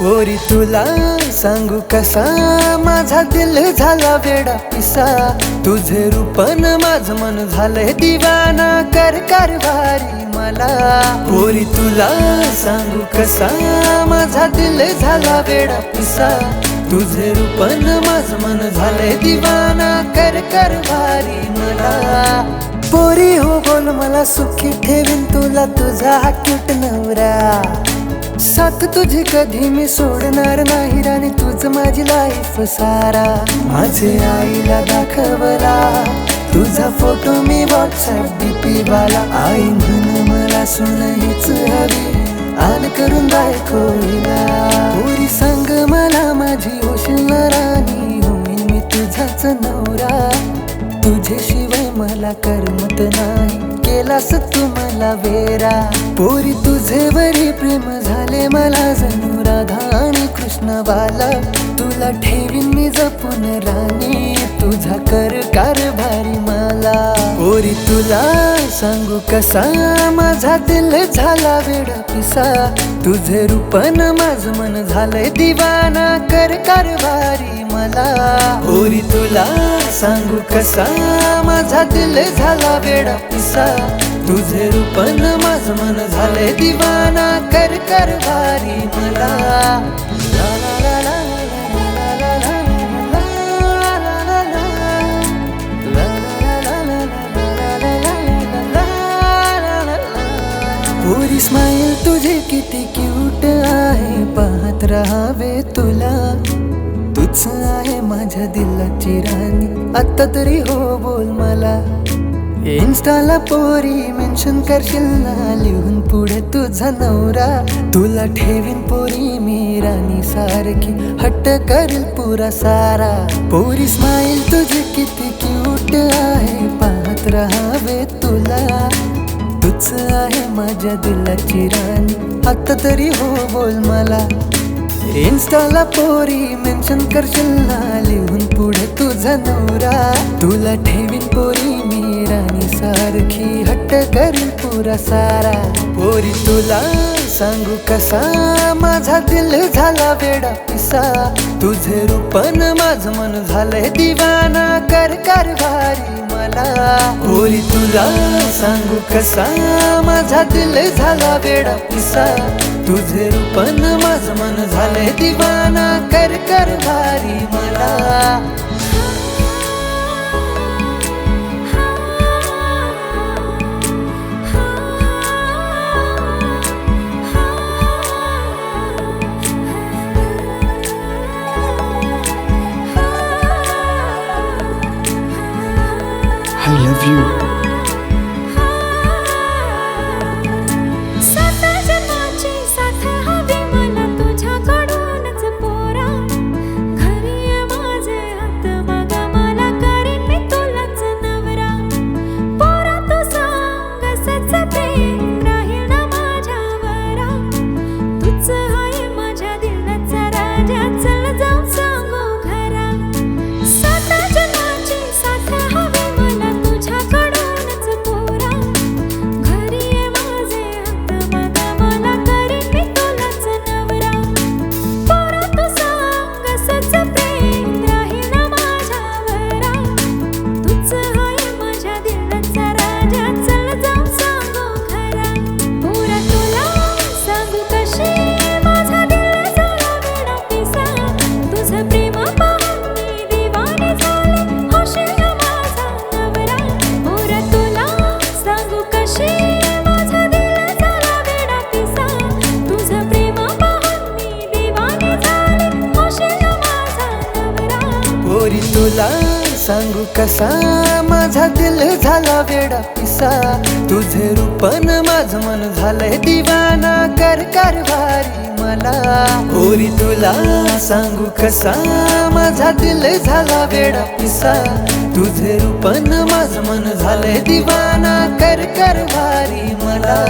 पोरी तुला सांगू कसा? माझा दिल झाला वेडा पिसा. तुझे रूपन माझ मन झालंय दिवाना. कर कारभारी मला. पोरी तुला सांगू कसा? माझा दिल झाला वेडा पिसा. तुझे रूपन माझ मन झालंय दिवाना. कर कारभारी मला. पोरी हो बोल मला सुखी ठेवीन तुला. तुझा हा क्यूट नवरा. साथ तुझी कधी मी सोडणार नाही राणी तुझ माझी लाईफ सारा. माझे आईला दाखवला. तुझा फोटो मी व्हॉट्सअप डीपी वाला. आई म्हण मला सुन हीच हवी. आन करून बायको पोरी सांग मला माझी होशील राणी. होईल मी तुझाच नवरा. तुझ्याशिवाय मला करमत नाही. केलास तू मला वेरा. पोरी तुझे वरी प्रेम झाले मला जणू राधा आणि कृष्ण बाला तुला ठेवीन मी जपून राणी तुझा कर कारभारी मला. पोरी तुला सांगू कसा? माझा दिल झाला वेडा पिसा. तुझे रूपन माझ मन झालंय दिवाना. कर कारभारी मला. ओरी तुला सांगू कसा? माझा दिल झाला वेडा पिसा. तुझे रूपन माझ मन झालंय दिवाना. कर कारभारी मला. ला ला ला ला. पाहत राहावे तुला. तुझ आहे माझ्या दिलाची राणी. आता तरी हो बोल मला. इन्स्टाला पोरी मेन्शन करशील ना लिहून पुढे तुझा नवरा. तुला ठेवीन पोरी मी राणी सारखी. हट्ट करेल पुरा सारा. पोरी स्माईल तुझी किती क्यूट आहे. पाहत राहावे तुला. तुझ आहे माझ्या दिलाची राणी. आता तरी हो बोल मला. इन्स्टाला पोरी मेन्शन करशील ना लिहून पुढे तुझा नवरा. तुला ठेवीन पोरी मी राणी सारखी. हट्ट करीन पुरा सारा. पोरी तुला सांगू कसा? माझा दिल झाला वेडा पिसा. तुझे रूपन माझ मन झालंय दिवाना. कर कारभारी मला. पोरी तुला सांगू कसा? माझा दिल झाला वेडा पिसा. तुझे रूपन माझ मन झालंय दिवाना. कर कारभारी मला. You. नवरा तुला सांगू कसा? माझा दिल झाला वेडा पिसा. तुझे रूपन माझ मन झालंय दिवाना. कर कारभारी मला. ओरी तुला सांगू कसा? माझा दिल झाला वेडा पिसा. तुझे रूपन माझ मन झालंय दिवाना. कर कारभारी मला.